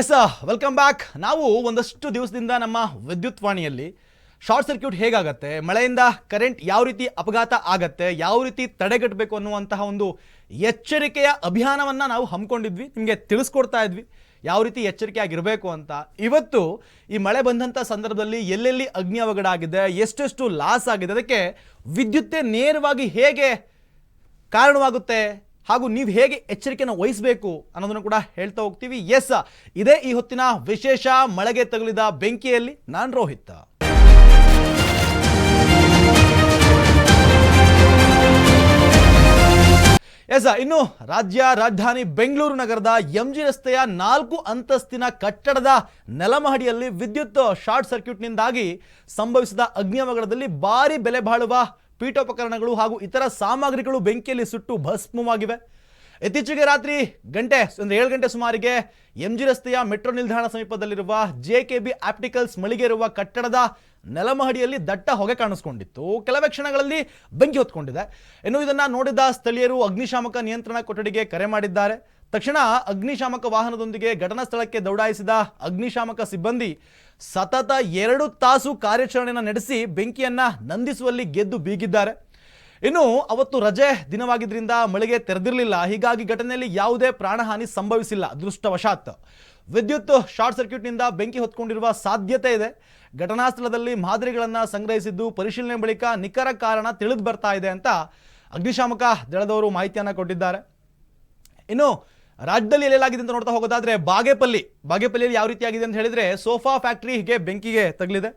S welcome back ನಾವು ಒಂದಷ್ಟು ದಿವಸದಿಂದ ನಮ್ಮ ವಿದ್ಯುತ್ ವಾಣಿಯಲ್ಲಿ ಶಾರ್ಟ್ ಸರ್ಕ್ಯೂಟ್ ಹೇಗಾಗತ್ತೆ, ಮಳೆಯಿಂದ ಕರೆಂಟ್ ಯಾವ ರೀತಿ ಅಪಘಾತ ಆಗತ್ತೆ, ಯಾವ ರೀತಿ ತಡೆಗಟ್ಟಬೇಕು ಅನ್ನುವಂತಹ ಒಂದು ಎಚ್ಚರಿಕೆಯ ಅಭಿಯಾನವನ್ನು ನಾವು ಹಮ್ಮಿಕೊಂಡಿದ್ವಿ. ನಿಮಗೆ ತಿಳಿಸ್ಕೊಡ್ತಾ ಇದ್ವಿ ಯಾವ ರೀತಿ ಎಚ್ಚರಿಕೆಯಾಗಿರಬೇಕು ಅಂತ. ಇವತ್ತು ಈ ಮಳೆ ಬಂದಂಥ ಸಂದರ್ಭದಲ್ಲಿ ಎಲ್ಲೆಲ್ಲಿ ಅಗ್ನಿ ಅವಘಡ ಆಗಿದೆ, ಎಷ್ಟೆಷ್ಟು ಲಾಸ್ ಆಗಿದೆ, ಅದಕ್ಕೆ ವಿದ್ಯುತ್ತೇ ನೇರವಾಗಿ ಹೇಗೆ ಕಾರಣವಾಗುತ್ತೆ? ಹಾಗೂ ನೀವು ಹೇಗೆ ಎಚ್ಚರಿಕೆಯನ್ನು ವಹಿಸಬೇಕು ಅನ್ನೋದನ್ನು ಕೂಡ ಹೇಳ್ತಾ ಹೋಗ್ತೀವಿ. ಎಸ್, ಇದೇ ಈ ಹೊತ್ತಿನ ವಿಶೇಷ ಮಳೆಗೆ ತಗುಲಿದ ಬೆಂಕಿಯಲ್ಲಿ ನಾನು ರೋಹಿತ್. ಎಸ್, ಇನ್ನು ರಾಜ್ಯ ರಾಜಧಾನಿ ಬೆಂಗಳೂರು ನಗರದ ಎಂಜಿ ರಸ್ತೆಯ ನಾಲ್ಕು ಅಂತಸ್ತಿನ ಕಟ್ಟಡದ ನೆಲಮಹಡಿಯಲ್ಲಿ ವಿದ್ಯುತ್ ಶಾರ್ಟ್ ಸರ್ಕ್ಯೂಟ್ನಿಂದಾಗಿ ಸಂಭವಿಸಿದ ಅಗ್ನಿ ಭಾರಿ ಬೆಲೆ ಬಾಳುವ ಪೀಠೋಪಕರಣಗಳು ಹಾಗೂ ಇತರ ಸಾಮಗ್ರಿಗಳು ಬೆಂಕಿಯಲ್ಲಿ ಸುಟ್ಟು ಭಸ್ಮವಾಗಿವೆ. ಇತ್ತೀಚೆಗೆ ರಾತ್ರಿ ಗಂಟೆ, ಒಂದು ಏಳು ಗಂಟೆ ಸುಮಾರಿಗೆ ಎಂ ಜಿ ರಸ್ತೆಯ ಮೆಟ್ರೋ ನಿಲ್ದಾಣ ಸಮೀಪದಲ್ಲಿರುವ ಜೆ ಕೆ ಬಿ ಆಪ್ಟಿಕಲ್ಸ್ ಮಳಿಗೆ ಇರುವ ಕಟ್ಟಡದ ನೆಲಮಹಡಿಯಲ್ಲಿ ದಟ್ಟ ಹೊಗೆ ಕಾಣಿಸ್ಕೊಂಡಿತ್ತು. ಕೆಲವೇ ಕ್ಷಣಗಳಲ್ಲಿ ಬೆಂಕಿ ಹೊತ್ಕೊಂಡಿದೆ. ಇನ್ನು ಇದನ್ನು ನೋಡಿದ ಸ್ಥಳೀಯರು ಅಗ್ನಿಶಾಮಕ ನಿಯಂತ್ರಣ ಕೊಠಡಿಗೆ ಕರೆ ಮಾಡಿದ್ದಾರೆ. ತಕ್ಷಣ ಅಗ್ನಿಶಾಮಕ ವಾಹನದೊಂದಿಗೆ ಘಟನಾ ಸ್ಥಳಕ್ಕೆ ದೌಡಾಯಿಸಿದ ಅಗ್ನಿಶಾಮಕ ಸಿಬ್ಬಂದಿ ಸತತ ಎರಡು ತಾಸು ಕಾರ್ಯಾಚರಣೆಯನ್ನು ನಡೆಸಿ ಬೆಂಕಿಯನ್ನು ನಂದಿಸುವಲ್ಲಿ ಗೆದ್ದು ಬೀಗಿದ್ದಾರೆ. ಇನ್ನು ಅವತ್ತು ರಜೆ ದಿನವಾಗಿದ್ದರಿಂದ ಮಳೆಗೆ ತೆರೆದಿರಲಿಲ್ಲ. ಹೀಗಾಗಿ ಘಟನೆಯಲ್ಲಿ ಯಾವುದೇ ಪ್ರಾಣಹಾನಿ ಸಂಭವಿಸಿಲ್ಲ. ಅದೃಷ್ಟವಶಾತ್. ವಿದ್ಯುತ್ ಶಾರ್ಟ್ ಸರ್ಕ್ಯೂಟ್ನಿಂದ ಬೆಂಕಿ ಹೊತ್ಕೊಂಡಿರುವ ಸಾಧ್ಯತೆ ಇದೆ. ಘಟನಾ ಸ್ಥಳದಲ್ಲಿ ಮಾದರಿಗಳನ್ನು ಸಂಗ್ರಹಿಸಿದ್ದು ಪರಿಶೀಲನೆ ಬಳಿಕ ನಿಖರ ಕಾರಣ ತಿಳಿದು ಬರ್ತಾ ಇದೆ ಅಂತ ಅಗ್ನಿಶಾಮಕ ದಳದವರು ಮಾಹಿತಿಯನ್ನು ಕೊಟ್ಟಿದ್ದಾರೆ. ಇನ್ನು ರಾಜ್ಯದಲ್ಲಿ ಎಲ್ಲೆಲ್ಲಾಗಿದೆ ಅಂತ ನೋಡ್ತಾ ಹೋಗೋದಾದ್ರೆ ಬಾಗೇಪಲ್ಲಿ. ಬಾಗೇಪಲ್ಲಿಯಲ್ಲಿ ಯಾವ ರೀತಿ ಆಗಿದೆ ಅಂತ ಹೇಳಿದ್ರೆ ಸೋಫಾ ಫ್ಯಾಕ್ಟರಿಗೆ ಬೆಂಕಿಗೆ ತಗಲಿದೆ.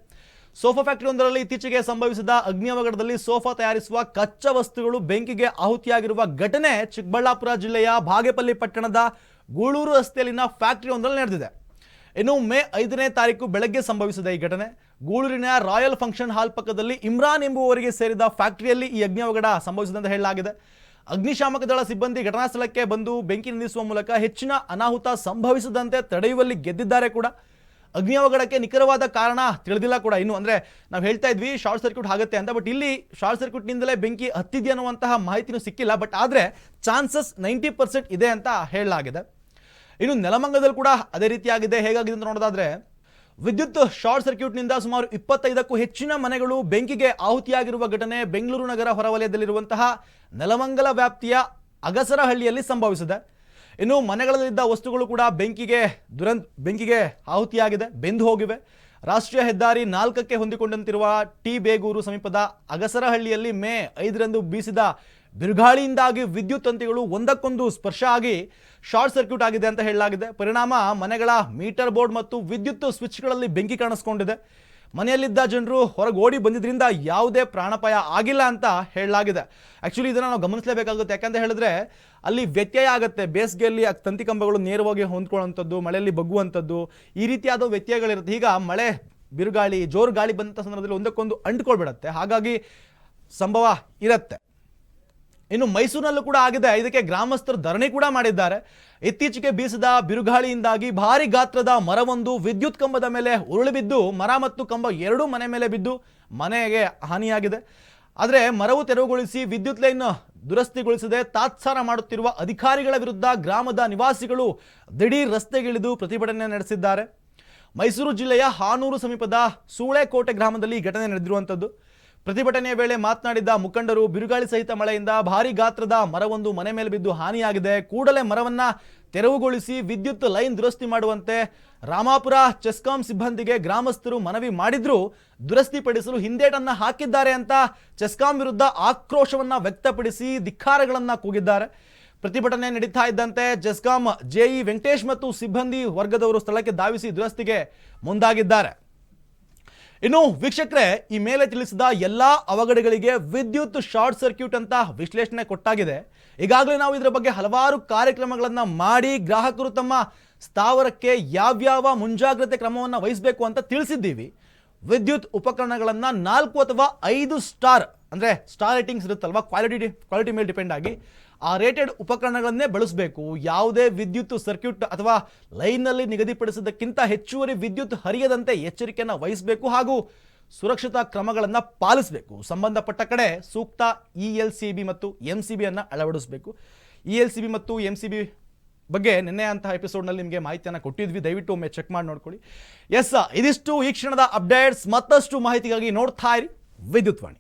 ಸೋಫಾ ಫ್ಯಾಕ್ಟರಿ ಒಂದರಲ್ಲಿ ಇತ್ತೀಚೆಗೆ ಸಂಭವಿಸಿದ ಅಗ್ನಿ ಅವಘಡದಲ್ಲಿ ಸೋಫಾ ತಯಾರಿಸುವ ಕಚ್ಚಾ ವಸ್ತುಗಳು ಬೆಂಕಿಗೆ ಆಹುತಿಯಾಗಿರುವ ಘಟನೆ ಚಿಕ್ಕಬಳ್ಳಾಪುರ ಜಿಲ್ಲೆಯ ಬಾಗೇಪಲ್ಲಿ ಪಟ್ಟಣದ ಗೂಳೂರು ರಸ್ತೆಯಲ್ಲಿನ ಫ್ಯಾಕ್ಟರಿ ಒಂದರಲ್ಲಿ ನಡೆದಿದೆ. ಇನ್ನು ಮೇ ಐದನೇ ತಾರೀಕು ಬೆಳಗ್ಗೆ ಸಂಭವಿಸಿದ ಈ ಘಟನೆ. ಗೂಳೂರಿನ ರಾಯಲ್ ಫಂಕ್ಷನ್ ಹಾಲ್ ಪಕ್ಕದಲ್ಲಿ ಇಮ್ರಾನ್ ಎಂಬುವವರಿಗೆ ಸೇರಿದ ಫ್ಯಾಕ್ಟರಿಯಲ್ಲಿ ಈ ಅಗ್ನಿ ಅವಘಡ ಸಂಭವಿಸಿದೆ ಅಂತ ಹೇಳಲಾಗಿದೆ. ಅಗ್ನಿಶಾಮಕ ದಳ ಸಿಬ್ಬಂದಿ ಘಟನಾ ಸ್ಥಳಕ್ಕೆ ಬಂದು ಬೆಂಕಿ ನಿಲ್ಲಿಸುವ ಮೂಲಕ ಹೆಚ್ಚಿನ ಅನಾಹುತ ಸಂಭವಿಸದಂತೆ ತಡೆಯುವಲ್ಲಿ ಗೆದ್ದಿದ್ದಾರೆ ಕೂಡ. ಅಗ್ನಿ ಅವಘಡಕ್ಕೆ ನಿಖರವಾದ ಕಾರಣ ತಿಳಿದಿಲ್ಲ ಕೂಡ. ಇನ್ನು ಅಂದ್ರೆ ನಾವು ಹೇಳ್ತಾ ಇದ್ವಿ, ಶಾರ್ಟ್ ಸರ್ಕ್ಯೂಟ್ ಆಗುತ್ತೆ ಅಂತ. ಬಟ್ ಇಲ್ಲಿ ಶಾರ್ಟ್ ಸರ್ಕ್ಯೂಟ್ನಿಂದಲೇ ಬೆಂಕಿ ಹತ್ತಿದೆ ಅನ್ನುವಂತಹ ಮಾಹಿತಿನೂ ಸಿಕ್ಕಿಲ್ಲ. ಬಟ್ ಆದರೆ ಚಾನ್ಸಸ್ ನೈಂಟಿ ಪರ್ಸೆಂಟ್ ಇದೆ ಅಂತ ಹೇಳಲಾಗಿದೆ. ಇನ್ನು ನೆಲಮಂಗದಲ್ಲಿ ಕೂಡ ಅದೇ ರೀತಿಯಾಗಿದೆ. ಹೇಗಾಗಿದೆ ಅಂತ ನೋಡೋದಾದ್ರೆ ವಿದ್ಯುತ್ ಶಾರ್ಟ್ ಸರ್ಕ್ಯೂಟ್ನಿಂದ ಸುಮಾರು ಇಪ್ಪತ್ತೈದಕ್ಕೂ ಹೆಚ್ಚಿನ ಮನೆಗಳು ಬೆಂಕಿಗೆ ಆಹುತಿಯಾಗಿರುವ ಘಟನೆ ಬೆಂಗಳೂರು ನಗರ ಹೊರವಲಯದಲ್ಲಿರುವಂತಹ ನೆಲಮಂಗಲ ವ್ಯಾಪ್ತಿಯ ಅಗಸರಹಳ್ಳಿಯಲ್ಲಿ ಸಂಭವಿಸಿದೆ. ಇನ್ನು ಮನೆಗಳಲ್ಲಿದ್ದ ವಸ್ತುಗಳು ಕೂಡ ಬೆಂಕಿಗೆ ದುರಂತ, ಬೆಂಕಿಗೆ ಆಹುತಿಯಾಗಿದೆ, ಬೆಂದು ಹೋಗಿವೆ. ರಾಷ್ಟ್ರೀಯ ಹೆದ್ದಾರಿ ನಾಲ್ಕಕ್ಕೆ ಹೊಂದಿಕೊಂಡಂತಿರುವ ಟಿ. ಬೇಗೂರು ಸಮೀಪದ ಅಗಸರಹಳ್ಳಿಯಲ್ಲಿ ಮೇ ಐದರಂದು ಬೀಸಿದ ಬಿರುಗಾಳಿಯಿಂದಾಗಿ ವಿದ್ಯುತ್ ತಂತಿಗಳು ಒಂದಕ್ಕೊಂದು ಸ್ಪರ್ಶ ಆಗಿ ಶಾರ್ಟ್ ಸರ್ಕ್ಯೂಟ್ ಆಗಿದೆ ಅಂತ ಹೇಳಲಾಗಿದೆ. ಪರಿಣಾಮ ಮನೆಗಳ ಮೀಟರ್ ಬೋರ್ಡ್ ಮತ್ತು ವಿದ್ಯುತ್ ಸ್ವಿಚ್ಗಳಲ್ಲಿ ಬೆಂಕಿ ಕಾಣಿಸ್ಕೊಂಡಿದೆ. ಮನೆಯಲ್ಲಿದ್ದ ಜನರು ಹೊರಗೆ ಓಡಿ ಬಂದಿದ್ದರಿಂದ ಯಾವುದೇ ಪ್ರಾಣಪಾಯ ಆಗಿಲ್ಲ ಅಂತ ಹೇಳಲಾಗಿದೆ. ಆ್ಯಕ್ಚುಲಿ ಇದನ್ನು ನಾವು ಗಮನಿಸಲೇಬೇಕಾಗುತ್ತೆ. ಯಾಕಂತ ಹೇಳಿದ್ರೆ ಅಲ್ಲಿ ವ್ಯತ್ಯಯ ಆಗುತ್ತೆ. ಬೇಸಿಗೆಯಲ್ಲಿ ಆ ತಂತಿ ಕಂಬಗಳು ನೇರವಾಗಿ ಹೊಂದ್ಕೊಳ್ಳುವಂಥದ್ದು, ಮಳೆಯಲ್ಲಿ ಬಗ್ಗುವಂಥದ್ದು ಈ ರೀತಿಯಾದ ವ್ಯತ್ಯಯಗಳಿರುತ್ತೆ. ಈಗ ಮಳೆ, ಬಿರುಗಾಳಿ, ಜೋರು ಗಾಳಿ ಬಂದಂಥ ಸಂದರ್ಭದಲ್ಲಿ ಒಂದಕ್ಕೊಂದು ಅಂಟ್ಕೊಳ್ಬಿಡತ್ತೆ. ಹಾಗಾಗಿ ಸಂಭವ ಇರುತ್ತೆ. ಇನ್ನು ಮೈಸೂರಿನಲ್ಲೂ ಕೂಡ ಆಗಿದೆ. ಇದಕ್ಕೆ ಗ್ರಾಮಸ್ಥರು ಧರಣಿ ಕೂಡ ಮಾಡಿದ್ದಾರೆ. ಇತ್ತೀಚೆಗೆ ಬೀಸಿದ ಬಿರುಗಾಳಿಯಿಂದಾಗಿ ಭಾರಿ ಗಾತ್ರದ ಮರವೊಂದು ವಿದ್ಯುತ್ ಕಂಬದ ಮೇಲೆ ಉರುಳಿ ಬಿದ್ದು ಮರ ಮತ್ತು ಕಂಬ ಎರಡೂ ಮನೆ ಮೇಲೆ ಬಿದ್ದು ಮನೆಗೆ ಹಾನಿಯಾಗಿದೆ. ಆದರೆ ಮರವು ತೆರವುಗೊಳಿಸಿ ವಿದ್ಯುತ್ ಲೈನ್ ದುರಸ್ತಿಗೊಳಿಸದೆ ತಾತ್ಸಾರ ಮಾಡುತ್ತಿರುವ ಅಧಿಕಾರಿಗಳ ವಿರುದ್ಧ ಗ್ರಾಮದ ನಿವಾಸಿಗಳು ದಿಢೀರ್ ರಸ್ತೆಗಿಳಿದು ಪ್ರತಿಭಟನೆ ನಡೆಸಿದ್ದಾರೆ. ಮೈಸೂರು ಜಿಲ್ಲೆಯ ಹಾನೂರು ಸಮೀಪದ ಸೂಳೆಕೋಟೆ ಗ್ರಾಮದಲ್ಲಿ ಘಟನೆ ನಡೆದಿರುವಂಥದ್ದು. ಪ್ರತಿಭಟನೆಯ ವೇಳೆ ಮಾತನಾಡಿದ್ದ ಮುಖಂಡರು, ಬಿರುಗಾಳಿ ಸಹಿತ ಮಳೆಯಿಂದ ಭಾರಿ ಗಾತ್ರದ ಮರವೊಂದು ಮನೆ ಮೇಲೆ ಬಿದ್ದು ಹಾನಿಯಾಗಿದೆ. ಕೂಡಲೇ ಮರವನ್ನ ತೆರವುಗೊಳಿಸಿ ವಿದ್ಯುತ್ ಲೈನ್ ದುರಸ್ತಿ ಮಾಡುವಂತೆ ರಾಮಾಪುರ ಚೆಸ್ಕಾಂ ಸಿಬ್ಬಂದಿಗೆ ಗ್ರಾಮಸ್ಥರು ಮನವಿ ಮಾಡಿದ್ರು. ದುರಸ್ತಿಪಡಿಸಲು ಹಿಂದೇಟನ್ನ ಹಾಕಿದ್ದಾರೆ ಅಂತ ಚೆಸ್ಕಾಂ ವಿರುದ್ಧ ಆಕ್ರೋಶವನ್ನ ವ್ಯಕ್ತಪಡಿಸಿ ಧಿಕ್ಕಾರಗಳನ್ನ ಕೂಗಿದ್ದಾರೆ. ಪ್ರತಿಭಟನೆ ನಡೀತಾ ಇದ್ದಂತೆ ಜೆಸ್ಕಾಂ ಜೆಇ ವೆಂಕಟೇಶ್ ಮತ್ತು ಸಿಬ್ಬಂದಿ ವರ್ಗದವರು ಸ್ಥಳಕ್ಕೆ ಧಾವಿಸಿ ದುರಸ್ತಿಗೆ ಮುಂದಾಗಿದ್ದಾರೆ. ಇನ್ನು ವೀಕ್ಷಕರೇ, ಈ ಮೇಲೆ ತಿಳಿಸಿದ ಎಲ್ಲ ಅವಘಡಗಳಿಗೆ ವಿದ್ಯುತ್ ಶಾರ್ಟ್ ಸರ್ಕ್ಯೂಟ್ ಅಂತ ವಿಶ್ಲೇಷಣೆ ಕೊಟ್ಟಾಗಿದೆ. ಈಗಾಗಲೇ ನಾವು ಇದರ ಬಗ್ಗೆ ಹಲವಾರು ಕಾರ್ಯಕ್ರಮಗಳನ್ನು ಮಾಡಿ ಗ್ರಾಹಕರು ತಮ್ಮ ಸ್ಥಾವರಕ್ಕೆ ಯಾವ್ಯಾವ ಮುಂಜಾಗ್ರತೆ ಕ್ರಮವನ್ನು ವಹಿಸಬೇಕು ಅಂತ ತಿಳಿಸಿದ್ದೀವಿ. ವಿದ್ಯುತ್ ಉಪಕರಣಗಳನ್ನು ನಾಲ್ಕು ಅಥವಾ ಐದು ಸ್ಟಾರ್, ಅಂದರೆ ಸ್ಟಾರ್ ರೇಟಿಂಗ್ಸ್ ಇರುತ್ತಲ್ವಾ ಕ್ವಾಲಿಟಿ ಕ್ವಾಲಿಟಿ ಮೇಲೆ ಡಿಪೆಂಡ್ ಆಗಿ ಆ ರೇಟೆಡ್ ಉಪಕರಣಗಳನ್ನೇ ಬಳಸಬೇಕು. ಯಾವುದೇ ವಿದ್ಯುತ್ ಸರ್ಕ್ಯೂಟ್ ಅಥವಾ ಲೈನ್ನಲ್ಲಿ ನಿಗದಿಪಡಿಸಿದ್ದಕ್ಕಿಂತ ಹೆಚ್ಚುವರಿ ವಿದ್ಯುತ್ ಹರಿಯದಂತೆ ಎಚ್ಚರಿಕೆಯನ್ನು ವಹಿಸಬೇಕು ಹಾಗೂ ಸುರಕ್ಷತಾ ಕ್ರಮಗಳನ್ನು ಪಾಲಿಸಬೇಕು. ಸಂಬಂಧಪಟ್ಟ ಕಡೆ ಸೂಕ್ತ ಇ ಎಲ್ ಸಿ ಬಿ ಮತ್ತು ಎಂ ಸಿ ಬಿಯನ್ನು ಅಳವಡಿಸಬೇಕು. ಇ ಎಲ್ ಸಿ ಬಿ ಮತ್ತು ಎಂ ಸಿ ಬಿ ಬಗ್ಗೆ ನಿನ್ನೆ ಅಂತಹ ಎಪಿಸೋಡ್ನಲ್ಲಿ ನಿಮಗೆ ಮಾಹಿತಿಯನ್ನು ಕೊಟ್ಟಿದ್ವಿ. ದಯವಿಟ್ಟು ಒಮ್ಮೆ ಚೆಕ್ ಮಾಡಿ ನೋಡ್ಕೊಳ್ಳಿ. ಎಸ್ ಇದಿಷ್ಟು ಈ ಕ್ಷಣದ ಅಪ್ಡೇಟ್ಸ್ ಮತ್ತಷ್ಟು ಮಾಹಿತಿಗಾಗಿ ನೋಡ್ತಾ ಇರಿ. ವಿದ್ಯುತ್ ವಾಣಿ.